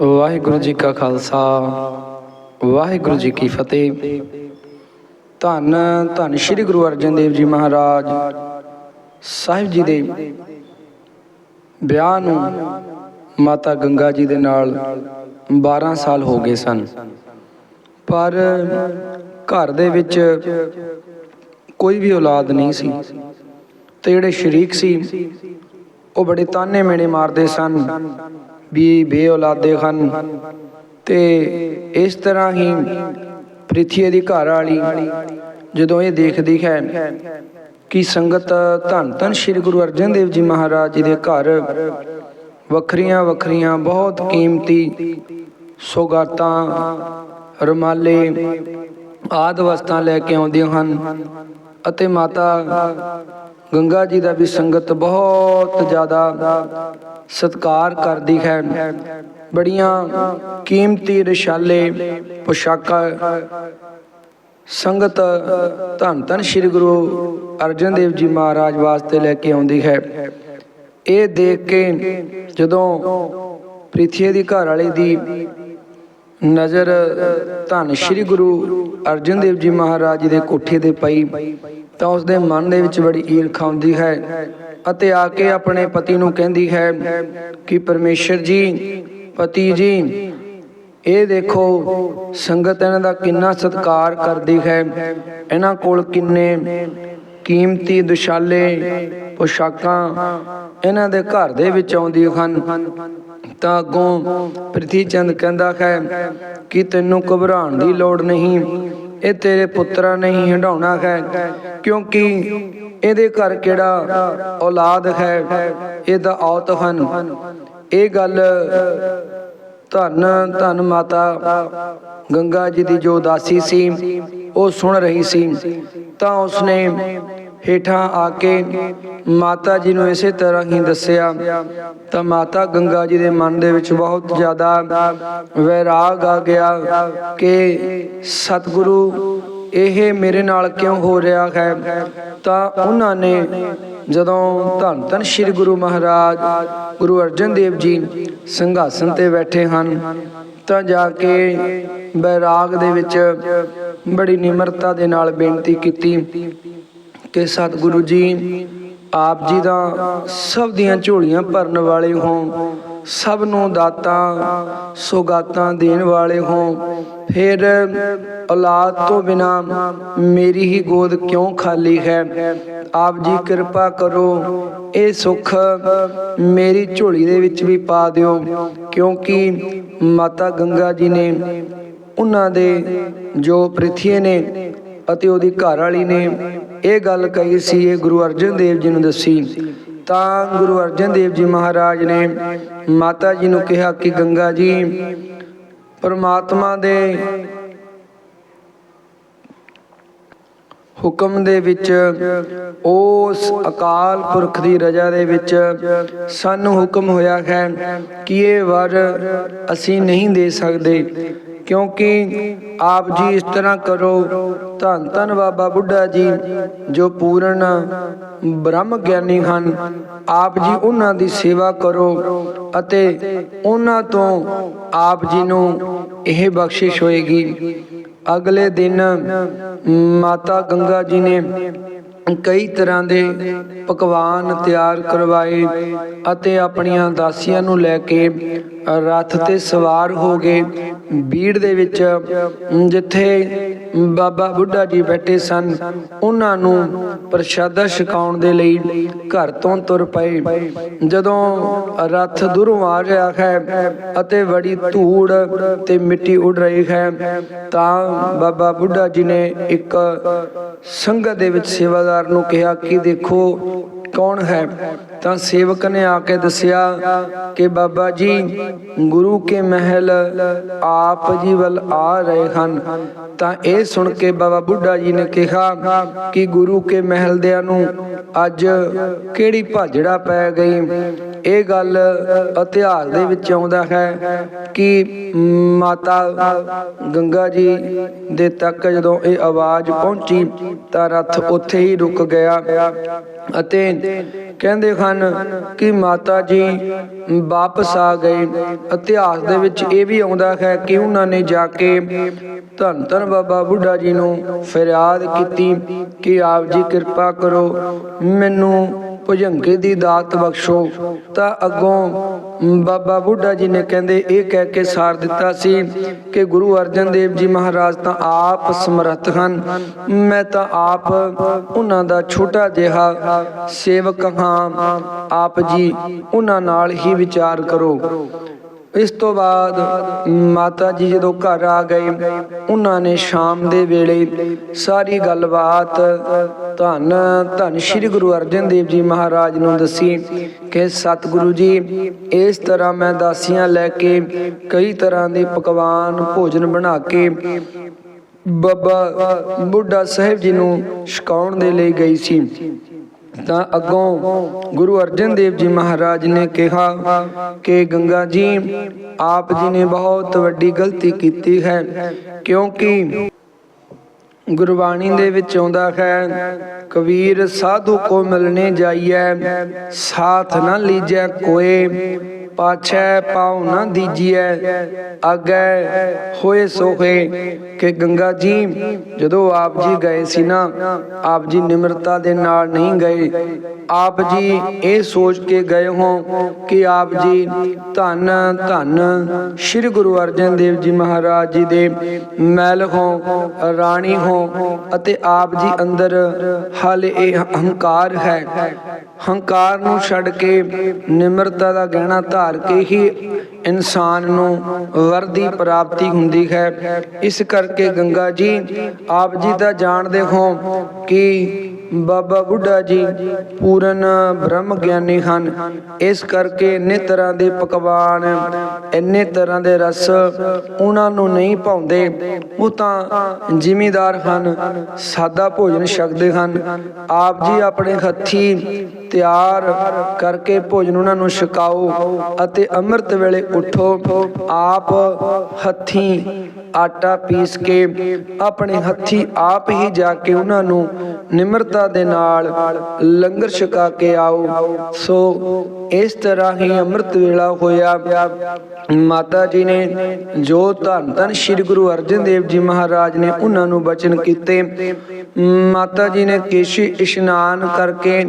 ਵਾਹਿਗੁਰੂ ਜੀ ਕਾ ਖਾਲਸਾ, ਵਾਹਿਗੁਰੂ ਜੀ ਕੀ ਫਤਿਹ। ਧੰਨ ਧੰਨ ਸ੍ਰੀ ਗੁਰੂ ਅਰਜਨ ਦੇਵ ਜੀ ਮਹਾਰਾਜ ਸਾਹਿਬ ਜੀ ਦੇ ਵਿਆਹ ਨੂੰ ਮਾਤਾ ਗੰਗਾ ਜੀ ਦੇ ਨਾਲ 12 ਸਾਲ ਹੋ ਗਏ ਸਨ। ਪਰ ਘਰ ਦੇ ਵਿੱਚ ਕੋਈ ਵੀ ਔਲਾਦ ਨਹੀਂ ਸੀ। ਤੇ ਜਿਹੜੇ ਸ਼ਰੀਕ ਸੀ, ਉਹ ਬੜੇ ਤਾਨੇ ਮੇਣੇ ਮਾਰਦੇ ਸਨ। ਵੀ ਬੇ ਔਲਾਦੇ ਹਨ। ਤੇ ਇਸ ਤਰ੍ਹਾਂ ਹੀ ਪ੍ਰਿਥੀ ਦੀ ਘਰ ਵਾਲੀ ਜਦੋਂ ਇਹ ਦੇਖਦੀ ਹੈ ਕਿ ਸੰਗਤ ਧੰਨ ਧੰਨ ਸ੍ਰੀ ਗੁਰੂ ਅਰਜਨ ਦੇਵ ਜੀ ਮਹਾਰਾਜ ਜੀ ਦੇ ਘਰ ਵੱਖਰੀਆਂ ਵੱਖਰੀਆਂ ਬਹੁਤ ਕੀਮਤੀ ਸੌਗਾਤਾਂ, ਰੁਮਾਲੇ ਆਦ ਵਸਤਾਂ ਲੈ ਕੇ ਆਉਂਦੀਆਂ ਹਨ ਅਤੇ ਮਾਤਾ ਗੰਗਾ ਜੀ ਦਾ ਵੀ ਸੰਗਤ ਬਹੁਤ ਜ਼ਿਆਦਾ ਸਤਿਕਾਰ ਕਰਦੀ ਹੈ। ਬੜੀਆਂ ਕੀਮਤੀ ਰਸ਼ਾਲੇ, ਪੁਸ਼ਾਕਾਂ। ਸੰਗਤ ਧੰਨ ਧੰਨ ਸ੍ਰੀ ਗੁਰੂ ਅਰਜਨ ਦੇਵ ਜੀ ਮਹਾਰਾਜ ਵਾਸਤੇ ਲੈ ਕੇ ਆਉਂਦੀ ਹੈ। ਇਹ ਦੇਖ ਕੇ ਜਦੋਂ ਪ੍ਰਿਥੀ ਦੀ ਘਰ ਵਾਲੇ ਦੀ ਨਜ਼ਰ ਧੰਨ ਸ੍ਰੀ ਗੁਰੂ ਅਰਜਨ ਦੇਵ ਜੀ ਮਹਾਰਾਜ ਦੇ ਕੋਠੇ ਤੇ ਪਈ, ਤਾਂ ਉਸ ਦੇ ਮਨ ਦੇ ਵਿੱਚ ਬੜੀ ਈਰਖਾ ਆਉਂਦੀ ਹੈ। ਅਤੇ ਆ ਕੇ ਆਪਣੇ ਪਤੀ ਨੂੰ ਕਹਿੰਦੀ ਹੈ ਕਿ ਪਰਮੇਸ਼ਰ ਜੀ, ਪਤੀ ਜੀ, ਇਹ ਦੇਖੋ, ਸੰਗਤ ਇਹਨਾਂ ਦਾ ਕਿੰਨਾ ਸਤਿਕਾਰ ਕਰਦੀ ਹੈ। ਇਹਨਾਂ ਕੋਲ ਕਿੰਨੇ ਕੀਮਤੀ, ਦੁਸ਼ਾਲੇ ਪੋਸ਼ਾਕਾਂ ਇਹਨਾਂ ਦੇ ਘਰ ਦੇ ਵਿੱਚ ਆਉਂਦੀਆਂ ਹਨ। ਤਾਂ ਅੱਗੋਂ ਪ੍ਰਿਥੀ ਚੰਦ ਕਹਿੰਦਾ ਹੈ ਕਿ ਤੈਨੂੰ ਘਬਰਾਉਣ ਦੀ ਲੋੜ ਨਹੀਂ। ਇਹ ਤੇਰੇ ਪੁੱਤਰਾਂ ਨੇ ਹੀ ਹੰਡਾਉਣਾ ਹੈ, ਕਿਉਂਕਿ ਇਹਦੇ ਘਰ ਕਿਹੜਾ ਔਲਾਦ ਹੈ, ਇਹਦਾ ਔਤ ਹਨ। ਇਹ ਗੱਲ ਧੰਨ ਧੰਨ ਮਾਤਾ ਗੰਗਾ ਜੀ ਦੀ ਜੋ ਦਾਸੀ ਸੀ, ਉਹ ਸੁਣ ਰਹੀ ਸੀ, ਤਾਂ ਉਸਨੇ ਹੇਠਾਂ ਆ ਕੇ ਮਾਤਾ ਜੀ ਨੂੰ ਇਸੇ ਤਰ੍ਹਾਂ ਹੀ ਦੱਸਿਆ, ਤਾਂ ਮਾਤਾ ਗੰਗਾ ਜੀ ਦੇ ਮਨ ਦੇ ਵਿੱਚ ਬਹੁਤ ਜ਼ਿਆਦਾ ਵੈਰਾਗ ਆ ਗਿਆ ਕਿ ਸਤਿਗੁਰੂ, ਇਹ ਮੇਰੇ ਨਾਲ ਕਿਉਂ ਹੋ ਰਿਹਾ ਹੈ? ਤਾਂ ਉਹਨਾਂ ਨੇ ਜਦੋਂ ਧੰਨ ਧੰਨ ਸ੍ਰੀ ਗੁਰੂ ਮਹਾਰਾਜ, ਗੁਰੂ ਅਰਜਨ ਦੇਵ ਜੀ ਸਿੰਘਾਸਨ ਤੇ ਬੈਠੇ ਹਨ, ਤਾਂ ਜਾ ਕੇ ਬੈਰਾਗ ਦੇ ਵਿੱਚ ਬੜੀ ਨਿਮਰਤਾ ਦੇ ਨਾਲ ਬੇਨਤੀ ਕੀਤੀ। ਕਿ ਸਤਿਗੁਰੂ ਜੀ, ਆਪ ਜੀ ਦਾ ਸਭ ਦੀਆਂ ਝੋਲੀਆਂ ਭਰਨ ਵਾਲੇ ਹੋ ਸਭ ਨੂੰ ਦਾਤਾਂ, ਸੌਗਾਤਾਂ ਦੇਣ ਵਾਲੇ ਹੋ ਫਿਰ ਔਲਾਦ ਤੋਂ ਬਿਨਾ ਮੇਰੀ ਹੀ ਗੋਦ ਕਿਉਂ ਖਾਲੀ ਹੈ? ਆਪ ਜੀ ਕਿਰਪਾ ਕਰੋ, ਇਹ ਸੁੱਖ ਮੇਰੀ ਝੋਲੀ ਦੇ ਵਿੱਚ ਵੀ ਪਾ ਦਿਓ, ਕਿਉਂਕਿ ਮਾਤਾ ਗੰਗਾ ਜੀ ਨੇ ਉਹਨਾਂ ਦੇ ਜੋ ਪ੍ਰਿਥੀ ਨੇ ਅਤੇ ਉਹਦੀ ਘਰ ਵਾਲੀ ਨੇ ਇਹ ਗੱਲ ਕਹੀ ਸੀ ਇਹ ਗੁਰੂ ਅਰਜਨ ਦੇਵ ਜੀ ਨੂੰ ਦੱਸੀ। ਤਾਂ ਗੁਰੂ ਅਰਜਨ ਦੇਵ ਜੀ ਮਹਾਰਾਜ ਨੇ ਮਾਤਾ ਜੀ ਨੂੰ ਕਿਹਾ ਕਿ ਗੰਗਾ ਜੀ, ਪਰਮਾਤਮਾ ਦੇ ਹੁਕਮ ਦੇ ਵਿੱਚ ਉਸ ਅਕਾਲ ਪੁਰਖ ਦੀ ਰਜਾ ਦੇ ਵਿੱਚ ਸਾਨੂੰ ਹੁਕਮ ਹੋਇਆ ਹੈ ਕਿ ਇਹ ਵਰ ਅਸੀਂ ਨਹੀਂ ਦੇ ਸਕਦੇ। ਕਿਉਂਕਿ ਆਪ ਜੀ ਇਸ ਤਰ੍ਹਾਂ ਕਰੋ। ਧੰਨ ਧੰਨ ਬਾਬਾ ਬੁੱਢਾ ਜੀ, ਜੋ ਪੂਰਨ ਬ੍ਰਹਮ ਗਿਆਨੀ ਹਨ। ਆਪ ਜੀ ਉਹਨਾਂ ਦੀ ਸੇਵਾ ਕਰੋ ਅਤੇ ਉਹਨਾਂ ਤੋਂ ਆਪ ਜੀ ਨੂੰ ਇਹ ਬਖਸ਼ਿਸ਼ ਹੋਏਗੀ। ਅਗਲੇ ਦਿਨ ਮਾਤਾ ਗੰਗਾ ਜੀ ਨੇ ਕਈ ਤਰ੍ਹਾਂ ਦੇ ਪਕਵਾਨ ਤਿਆਰ ਕਰਵਾਏ ਅਤੇ ਆਪਣੀਆਂ ਦਾਸੀਆਂ ਨੂੰ ਲੈ ਕੇ ਰਥ ਤੇ ਸਵਾਰ ਹੋ ਗਏ ਬੀੜ ਦੇ ਵਿੱਚ ਜਿੱਥੇ ਬਾਬਾ ਬੁੱਢਾ ਜੀ ਬੈਠੇ ਸਨ, ਉਹਨਾਂ ਨੂੰ ਪ੍ਰਸ਼ਾਦਾ ਛਕਾਉਣ ਦੇ ਲਈ ਘਰ ਤੋਂ ਤੁਰ ਪਏ। ਜਦੋਂ ਰਥ ਦੂਰੋਂ ਆ ਰਿਹਾ ਹੈ ਅਤੇ ਬੜੀ ਧੂੜ ਤੇ ਮਿੱਟੀ ਉੱਡ ਰਹੀ ਹੈ, ਤਾਂ ਬਾਬਾ ਬੁੱਢਾ ਜੀ ਨੇ ਇੱਕ ਸੰਗਤ ਦੇ ਵਿੱਚ ਸੇਵਾਦਾਰ ਨੂੰ ਕਿਹਾ ਕਿ ਦੇਖੋ ਕੌਣ ਹੈ? ਤਾਂ ਸੇਵਕ ਨੇ ਆ ਕੇ ਦੱਸਿਆ ਕਿ ਬਾਬਾ ਜੀ, ਗੁਰੂ ਕੇ ਮਹਿਲ ਆਪ ਜੀ ਵੱਲ ਆ ਰਹੇ ਹਨ। ਤਾਂ ਇਹ ਸੁਣ ਕੇ ਬਾਬਾ ਬੁੱਢਾ ਜੀ ਨੇ ਕਿਹਾ ਕਿ ਗੁਰੂ ਕੇ ਮਹਿਲ ਦਿਆਂ ਨੂੰ ਅੱਜ ਕਿਹੜੀ ਭਾਜੜਾ ਪੈ ਗਈ? ਇਹ ਗੱਲ ਇਤਿਹਾਸ ਦੇ ਵਿੱਚ ਆਉਂਦਾ ਹੈ ਕਿ ਮਾਤਾ ਗੰਗਾ ਜੀ ਦੇ ਤੱਕ ਜਦੋਂ ਇਹ ਆਵਾਜ਼ ਪਹੁੰਚੀ ਤਾਂ ਰੱਥ ਉੱਥੇ ਹੀ ਰੁਕ ਗਿਆ ਅਤੇ ਕਹਿੰਦੇ ਹਨ ਕਿ ਮਾਤਾ ਜੀ ਵਾਪਸ ਆ ਗਏ। ਇਤਿਹਾਸ ਦੇ ਵਿੱਚ ਇਹ ਵੀ ਆਉਂਦਾ ਹੈ ਕਿ ਉਹਨਾਂ ਨੇ ਜਾ ਕੇ ਧੰਨ ਧੰਨ ਬਾਬਾ ਬੁੱਢਾ ਜੀ ਨੂੰ ਫਰਿਆਦ ਕੀਤੀ ਕਿ ਆਪ ਜੀ ਕਿਰਪਾ ਕਰੋ, ਮੈਨੂੰ ਭੁਜੰਗੇ ਦੀ ਦਾਤ ਬਖਸ਼ੋ, ਤਾਂ ਅੱਗੋਂ ਬਾਬਾ ਬੁੱਢਾ ਜੀ ਨੇ ਕਹਿੰਦੇ, ਇਹ ਕਹਿ ਕੇ ਸਾਰ ਦਿੱਤਾ ਸੀ ਕਿ ਗੁਰੂ ਅਰਜਨ ਦੇਵ ਜੀ ਮਹਾਰਾਜ ਤਾਂ ਆਪ ਸਮਰੱਥ ਹਨ। ਮੈਂ ਤਾਂ ਆਪ ਉਹਨਾਂ ਦਾ ਛੋਟਾ ਜਿਹਾ ਸੇਵਕ ਹਾਂ। ਆਪ ਜੀ ਉਹਨਾਂ ਨਾਲ ਹੀ ਵਿਚਾਰ ਕਰੋ। ਇਸ ਤੋਂ ਬਾਅਦ ਮਾਤਾ ਜੀ ਜਦੋਂ ਘਰ ਆ ਗਏ, ਉਹਨਾਂ ਨੇ ਸ਼ਾਮ ਦੇ ਵੇਲੇ ਸਾਰੀ ਗੱਲਬਾਤ ਧੰਨ ਧੰਨ ਸ੍ਰੀ ਗੁਰੂ ਅਰਜਨ ਦੇਵ ਜੀ ਮਹਾਰਾਜ ਨੂੰ ਦੱਸੀ ਕਿ ਸਤਿਗੁਰੂ ਜੀ, ਇਸ ਤਰ੍ਹਾਂ ਮੈਂ ਦਾਸੀਆਂ ਲੈ ਕੇ ਕਈ ਤਰ੍ਹਾਂ ਦੇ ਪਕਵਾਨ ਭੋਜਨ ਬਣਾ ਕੇ ਬਾਬਾ ਬੁੱਢਾ ਸਾਹਿਬ ਜੀ ਨੂੰ ਛਕਾਉਣ ਦੇ ਲਈ ਗਈ ਸੀ। ਤਾਂ ਅੱਗੋਂ ਗੁਰੂ ਅਰਜਨ ਦੇਵ ਜੀ ਮਹਾਰਾਜ ਨੇ ਕਿਹਾ ਕਿ ਗੰਗਾ ਜੀ, ਆਪ ਜੀ ਨੇ ਬਹੁਤ ਵੱਡੀ ਗਲਤੀ ਕੀਤੀ ਹੈ, ਕਿਉਂਕਿ ਗੁਰਬਾਣੀ ਦੇ ਵਿੱਚ ਆਉਂਦਾ ਹੈ ਕਬੀਰ ਸਾਧੂ ਕੋ ਮਿਲਨੇ ਜਾਈਐ ਸਾਥ ਨਾ ਲੀਜੈ ਕੋਏ। ਪਾਛੈ ਪਾਉ ਨਾ ਦੀਜੀਐ ਅੱਗੇ ਹੋਏ ਸੋਹੇ, ਕਿ ਗੰਗਾ ਜੀ, ਜਦੋਂ ਆਪ ਜੀ ਗਏ ਸੀ ਨਾ, ਆਪ ਜੀ ਨਿਮਰਤਾ ਦੇ ਨਾਲ ਨਹੀਂ ਗਏ। ਆਪ ਜੀ ਇਹ ਸੋਚ ਕੇ ਗਏ ਹੋ ਕਿ ਆਪ ਜੀ ਧੰਨ ਧੰਨ ਸ੍ਰੀ ਗੁਰੂ ਅਰਜਨ ਦੇਵ ਜੀ ਮਹਾਰਾਜ ਜੀ ਦੇ ਮਹਿਲ ਹੋ, ਰਾਣੀ ਹੋ, ਅਤੇ ਆਪ ਜੀ ਅੰਦਰ ਹਾਲੇ ਇਹ ਹੰਕਾਰ ਹੈ। ਹੰਕਾਰ ਨੂੰ ਛੱਡ ਕੇ ਨਿਮਰਤਾ ਦਾ ਗਹਿਣਾ ਧਾਰ ਕੇ ਹੀ ਇਨਸਾਨ ਨੂੰ ਵਰ ਦੀ ਪ੍ਰਾਪਤੀ ਹੁੰਦੀ ਹੈ। ਇਸ ਕਰਕੇ ਗੰਗਾ ਜੀ, ਆਪ ਜੀ ਤਾਂ ਜਾਣਦੇ ਹੋ ਕਿ ਬਾਬਾ ਬੁੱਢਾ ਜੀ ਪੂਰਨ ਬ੍ਰਹਮ ਗਿਆਨੀ ਹਨ। ਇਸ ਕਰਕੇ ਇੰਨੇ ਤਰ੍ਹਾਂ ਦੇ ਪਕਵਾਨ, ਇੰਨੇ ਤਰ੍ਹਾਂ ਦੇ ਰਸ ਉਹਨਾਂ ਨੂੰ ਨਹੀਂ ਭਾਉਂਦੇ। ਉਹ ਤਾਂ ਜ਼ਿਮੀਦਾਰ ਹਨ, ਸਾਦਾ ਭੋਜਨ ਛਕਦੇ ਹਨ। ਆਪ ਜੀ ਆਪਣੇ ਹੱਥੀ ਤਿਆਰ ਕਰਕੇ ਭੋਜਨ ਉਹਨਾਂ ਨੂੰ ਛਕਾਓ ਅਤੇ ਅੰਮ੍ਰਿਤ ਵੇਲੇ ਉਠੋ। ਆਪ ਹੱਥੀ ਆਟਾ ਪੀਸ ਕੇ, ਆਪਣੇ ਹੱਥੀ ਆਪ ਹੀ ਜਾ ਕੇ ਉਹਨਾਂ ਨੂੰ ਨਿਮਰਤਾ ਦੇ ਨਾਲ ਲੰਗਰ ਛਕਾ ਕੇ ਆਓ। ਸੋ ਇਸ ਤਰ੍ਹਾਂ ਹੀ ਅੰਮ੍ਰਿਤ ਵੇਲਾ ਹੋਇਆ। ਮਾਤਾ ਜੀ ਨੇ ਜੋ ਧੰਨ ਧੰਨ ਸ੍ਰੀ ਗੁਰੂ ਅਰਜਨ ਦੇਵ ਜੀ ਮਹਾਰਾਜ ਨੇ ਉਹਨਾਂ ਨੂੰ ਬਚਨ ਕੀਤੇ। ਮਾਤਾ ਜੀ ਨੇ ਕੇਸ਼ੀ ਇਸ਼ਨਾਨ ਕਰਕੇ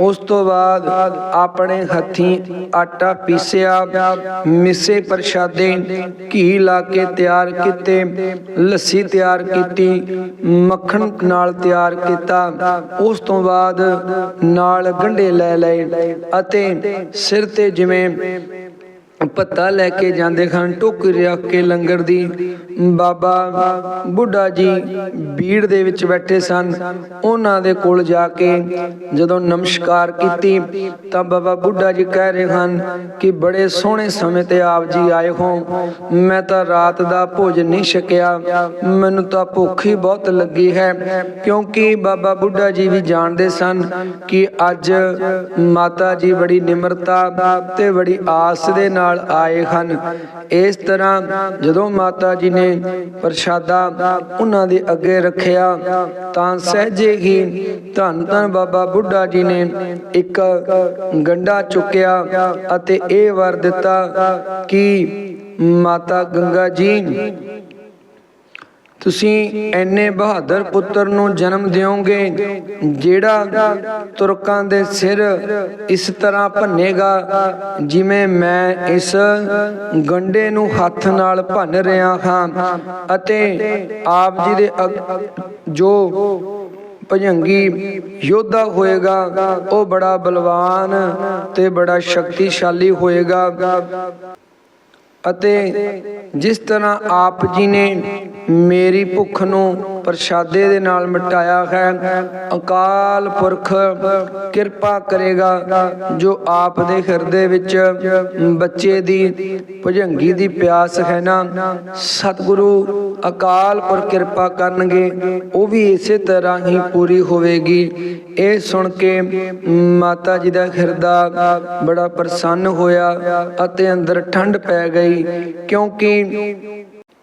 ਉਸ ਤੋਂ ਬਾਅਦ ਆਪਣੇ ਹੱਥੀ ਆਟਾ ਪੀਸਿਆ, ਮਿੱਸੇ ਪ੍ਰਸ਼ਾਦੇ, ਘੀ ਲਾ ਕੇ ਤਿਆਰ ਕੀਤੇ, ਲੱਸੀ ਤਿਆਰ ਕੀਤੀ, ਮੱਖਣ ਨਾਲ ਤਿਆਰ ਕੀਤਾ। ਉਸ ਤੋਂ ਬਾਅਦ ਨਾਲ ਗੰਢੇ ਲੈ ਲਏ ਅਤੇ ਸਿਰ ਤੇ ਜਿਵੇਂ ਪੱਤਾ ਲੈ ਕੇ ਜਾਂਦੇ ਹਨ ਟੋਕਰੀ ਰੱਖ ਕੇ ਲੰਗਰ ਦੀ। ਬਾਬਾ, ਬੁੱਢਾ ਜੀ ਬੀੜ ਦੇ ਵਿੱਚ ਬੈਠੇ ਸਨ। ਉਹਨਾਂ ਦੇ ਕੋਲ ਜਾ ਕੇ ਜਦੋਂ ਨਮਸਕਾਰ ਕੀਤੀ, ਤਾਂ ਬਾਬਾ ਬੁੱਢਾ ਜੀ ਕਹਿ ਰਹੇ ਹਨ ਕਿ ਬੜੇ ਸੋਹਣੇ ਸਮੇਂ ਤੇ ਆਪ ਜੀ ਆਏ ਹੋ। ਮੈਂ ਤਾਂ ਰਾਤ ਦਾ ਭੋਜਨ ਨਹੀਂ ਛਕਿਆ। ਮੈਨੂੰ ਤਾਂ ਭੁੱਖ ਹੀ ਬਹੁਤ ਲੱਗੀ ਹੈ, ਕਿਉਂਕਿ ਬਾਬਾ ਬੁੱਢਾ ਜੀ ਵੀ ਜਾਣਦੇ ਸਨ ਕਿ ਅੱਜ ਮਾਤਾ ਜੀ ਬੜੀ ਨਿਮਰਤਾ ਤੇ ਬੜੀ ਆਸ ਦੇ ਨਾਲ ਆਏ ਹਨ। ਇਸ ਤਰ੍ਹਾਂ ਜਦੋਂ ਮਾਤਾ ਜੀ ਨੇ ਪ੍ਰਸ਼ਾਦਾ ਉਹਨਾਂ ਦੇ ਅੱਗੇ ਰੱਖਿਆ, ਤਾਂ ਸਹਿਜੇ ਹੀ ਧੰਨ ਧੰਨ ਬਾਬਾ ਬੁੱਢਾ ਜੀ ਨੇ ਇੱਕ ਗੰਡਾ ਚੁੱਕਿਆ ਅਤੇ ਇਹ ਵਰ ਦਿੱਤਾ ਕਿ ਮਾਤਾ ਗੰਗਾ ਜੀ ਤੁਸੀਂ ਐਨੇ ਬਹਾਦਰ ਪੁੱਤਰ ਨੂੰ ਜਨਮ ਦਿਓਗੇ, ਜਿਹੜਾ ਤੁਰਕਾਂ ਦੇ ਸਿਰ ਇਸ ਤਰ੍ਹਾਂ ਭੰਨੇਗਾ, ਜਿਵੇਂ ਮੈਂ ਇਸ ਗੰਡੇ ਨੂੰ ਹੱਥ ਨਾਲ ਭੰਨ ਰਿਹਾ ਹਾਂ ਅਤੇ ਆਪ ਜੀ ਦੇ ਜੋ ਭਜੰਗੀ ਯੋਧਾ ਹੋਏਗਾ, ਉਹ ਬੜਾ ਬਲਵਾਨ ਤੇ ਬੜਾ ਸ਼ਕਤੀਸ਼ਾਲੀ ਹੋਏਗਾ। ਅਤੇ ਜਿਸ ਤਰ੍ਹਾਂ ਆਪ ਜੀ ਨੇ ਮੇਰੀ ਭੁੱਖ ਨੂੰ ਪ੍ਰਸ਼ਾਦੇ ਦੇ ਨਾਲ ਮਿਟਾਇਆ ਹੈ, ਅਕਾਲ ਪੁਰਖ, ਕਿਰਪਾ ਕਰੇਗਾ ਜੋ ਆਪ ਦੇ ਹਿਰਦੇ ਵਿੱਚ ਬੱਚੇ ਦੀ ਭੁਜੰਗੀ ਦੀ ਪਿਆਸ ਹੈ ਨਾ। ਸਤਿਗੁਰੂ ਅਕਾਲ ਪੁਰਖ ਕਿਰਪਾ ਕਰਨਗੇ, ਉਹ ਵੀ ਇਸੇ ਤਰ੍ਹਾਂ ਹੀ ਪੂਰੀ ਹੋਵੇਗੀ। ਇਹ ਸੁਣ ਕੇ ਮਾਤਾ ਜੀ ਦਾ ਹਿਰਦਾ ਬੜਾ ਪ੍ਰਸੰਨ ਹੋਇਆ ਅਤੇ ਅੰਦਰ ਠੰਡ ਪੈ ਗਈ। ਕਿਉਂਕਿ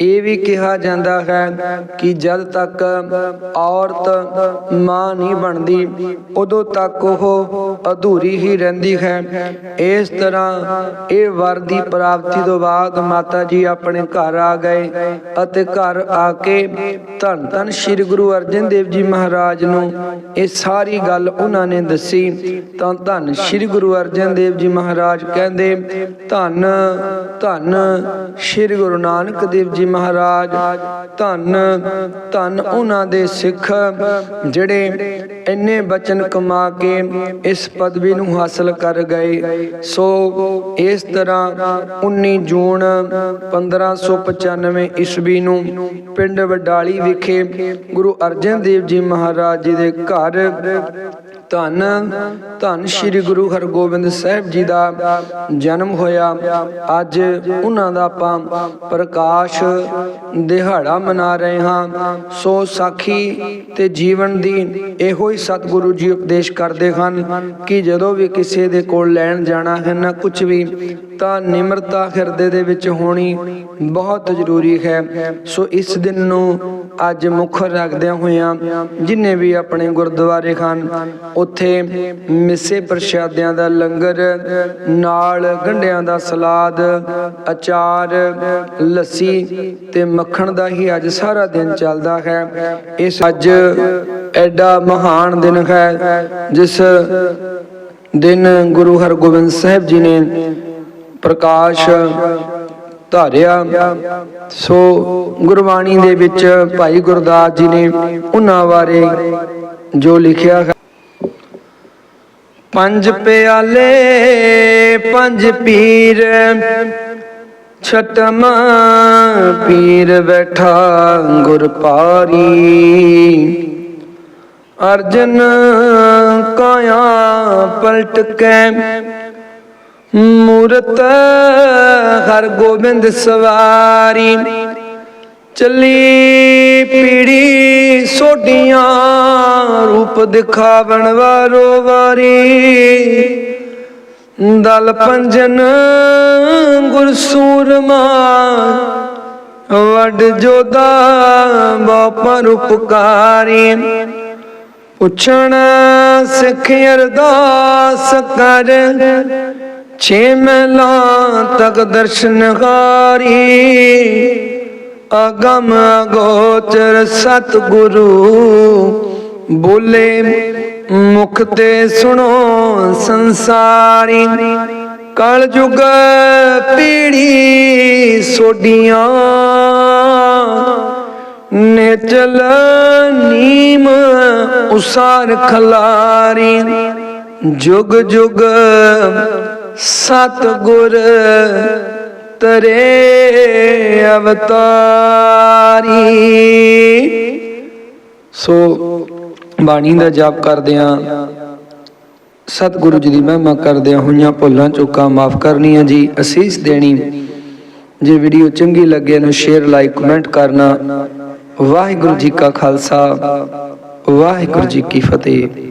ਇਹ ਵੀ ਕਿਹਾ ਜਾਂਦਾ ਹੈ ਕਿ ਜਦ ਤੱਕ ਔਰਤ ਮਾਂ ਨਹੀਂ ਬਣਦੀ, ਉਦੋਂ ਤੱਕ ਉਹ ਅਧੂਰੀ ਹੀ ਰਹਿੰਦੀ ਹੈ। ਇਸ ਤਰ੍ਹਾਂ ਇਹ ਵਰ ਦੀ ਪ੍ਰਾਪਤੀ ਤੋਂ ਬਾਅਦ ਮਾਤਾ ਜੀ ਆਪਣੇ ਘਰ ਆ ਗਏ ਅਤੇ ਘਰ ਆ ਕੇ ਧੰਨ ਧੰਨ ਸ੍ਰੀ ਗੁਰੂ ਅਰਜਨ ਦੇਵ ਜੀ ਮਹਾਰਾਜ ਨੂੰ ਇਹ ਸਾਰੀ ਗੱਲ ਉਹਨਾਂ ਨੇ ਦੱਸੀ। ਤਾਂ ਧੰਨ ਸ੍ਰੀ ਗੁਰੂ ਅਰਜਨ ਦੇਵ ਜੀ ਮਹਾਰਾਜ ਕਹਿੰਦੇ, ਧੰਨ ਧੰਨ ਸ੍ਰੀ ਗੁਰੂ ਨਾਨਕ ਦੇਵ ਜੀ ਮਹਾਰਾਜ, ਧੰਨ ਧੰਨ ਉਹਨਾਂ ਦੇ ਸਿੱਖ ਜਿਹੜੇ ਇੰਨੇ ਬਚਨ ਕਮਾ ਕੇ ਇਸ ਪਦਵੀ ਨੂੰ ਹਾਸਲ ਕਰ ਗਏ। ਸੋ ਇਸ ਤਰ੍ਹਾਂ 19 ਜੂਨ 1595 ਈਸਵੀ ਨੂੰ ਪਿੰਡ ਵਡਾਲੀ ਵਿਖੇ ਗੁਰੂ ਅਰਜਨ ਦੇਵ ਜੀ ਮਹਾਰਾਜ ਜੀ ਦੇ ਘਰ ਧੰਨ। ਧੰਨ ਸ੍ਰੀ ਗੁਰੂ ਹਰਗੋਬਿੰਦ ਸਾਹਿਬ ਜੀ ਦਾ ਜਨਮ ਹੋਇਆ। ਅੱਜ ਉਹਨਾਂ ਦਾ ਆਪਾਂ ਪ੍ਰਕਾਸ਼ ਦਿਹਾੜਾ ਮਨਾ ਰਹੇ ਹਾਂ। ਸੋ ਸਾਖੀ ਤੇ ਜੀਵਨ ਦੀ ਇਹੋ ਹੀ ਸਤਿਗੁਰੂ ਜੀ ਉਪਦੇਸ਼ ਕਰਦੇ ਹਨ ਕਿ ਜਦੋਂ ਵੀ ਕਿਸੇ ਦੇ ਕੋਲ ਲੈਣ ਜਾਣਾ ਹੈ ਨਾ ਕੁਝ ਵੀ, ਤਾਂ ਨਿਮਰਤਾ ਹਿਰਦੇ ਦੇ ਵਿੱਚ ਹੋਣੀ ਬਹੁਤ ਜ਼ਰੂਰੀ ਹੈ। ਸੋ ਇਸ ਦਿਨ ਨੂੰ ਅੱਜ ਮੁੱਖ ਰੱਖਦਿਆਂ ਹੋਇਆਂ ਜਿਨੇ ਵੀ ਆਪਣੇ ਗੁਰਦੁਆਰੇ ਹਨ, ਉੱਥੇ ਮਿੱਸੇ ਪ੍ਰਸ਼ਾਦਿਆਂ ਦਾ ਲੰਗਰ, ਨਾਲ ਗੰਢਿਆਂ ਦਾ ਸਲਾਦ, ਅਚਾਰ, ਲੱਸੀ ਤੇ ਮੱਖਣ ਦਾ ਹੀ ਅੱਜ ਸਾਰਾ ਦਿਨ ਚੱਲਦਾ ਹੈ। ਇਸ ਅੱਜ ਐਡਾ ਮਹਾਨ ਦਿਨ ਹੈ, ਜਿਸ ਦਿਨ ਗੁਰੂ ਹਰਗੋਬਿੰਦ ਸਾਹਿਬ ਜੀ ਨੇ ਪ੍ਰਕਾਸ਼ ਧਾਰਿਆ। ਸੋ ਗੁਰਬਾਣੀ ਦੇ ਵਿੱਚ ਭਾਈ ਗੁਰਦਾਸ ਜੀ ਨੇ ਉਹਨਾਂ ਬਾਰੇ ਜੋ ਲਿਖਿਆ ਹੈ। ਪੰਜ ਪਿਆਲੇ, ਪੰਜ ਪੀਰ ਛਟਮਾ ਪੀਰ ਬੈਠਾ ਗੁਰ ਪਾਰੀ ਅਰਜਨ ਕਾਇਆ ਪਲਟ ਕੇ ਮੂਰਤ ਹਰ ਗੋਬਿੰਦ ਸਵਾਰੀ ਚੱਲੀ ਪੀੜੀ ਸੋਡੀਆਂ ਰੂਪ ਦਿਖਾਵਣ ਵਾਰੋ ਵਾਰੀ। ਦਲ ਪੰਜਨ ਗੁਰ ਸੂਰਮਾ, ਵੱਡ ਜੋਦਾ ਬਾਪਰ ਉਪਕਾਰੀ ਪੁੱਛਣ ਸਿੱਖ ਅਰਦਾਸ ਕਰ ਛੇ ਮਹਿਲਾਂ ਤੱਕ ਦਰਸ਼ਨ ਅਗਮ ਗੋਚਰ ਸਤ ਗੁਰੂ ਬੋਲੇ ਮੁਖ ਤੇ ਸੁਣੋ ਸੰਸਾਰੀ। ਕਲ ਜੁਗ ਪੀੜੀ ਸੋਡੀਆਂ, ਨੇਚਲ ਨੀਮ ਉਸਾਰ ਖਲਾਰੀ। ਜੁਗ ਜੁਗ ਸਤ ਗੁਰ ਤਰੇ ਅਵਤਾਰੀ। ਸੋ ਬਾਣੀ ਦਾ ਜਾਪ ਕਰਦਿਆਂ ਸਤਿਗੁਰੂ ਜੀ ਦੀ ਮਹਿਮਾ ਕਰਦਿਆਂ ਹੋਈਆਂ ਭੁੱਲਾਂ, ਚੁੱਕਾਂ ਮਾਫ ਕਰਨੀਆਂ ਜੀ। ਅਸੀਸ ਦੇਣੀ। ਜੇ ਵੀਡੀਓ ਚੰਗੀ ਲੱਗੇ ਨੂੰ ਸ਼ੇਅਰ ਲਾਈਕ ਕਮੈਂਟ ਕਰਨਾ। ਵਾਹਿਗੁਰੂ ਜੀ ਕਾ ਖਾਲਸਾ। ਵਾਹਿਗੁਰੂ ਜੀ ਕੀ ਫਤਿਹ।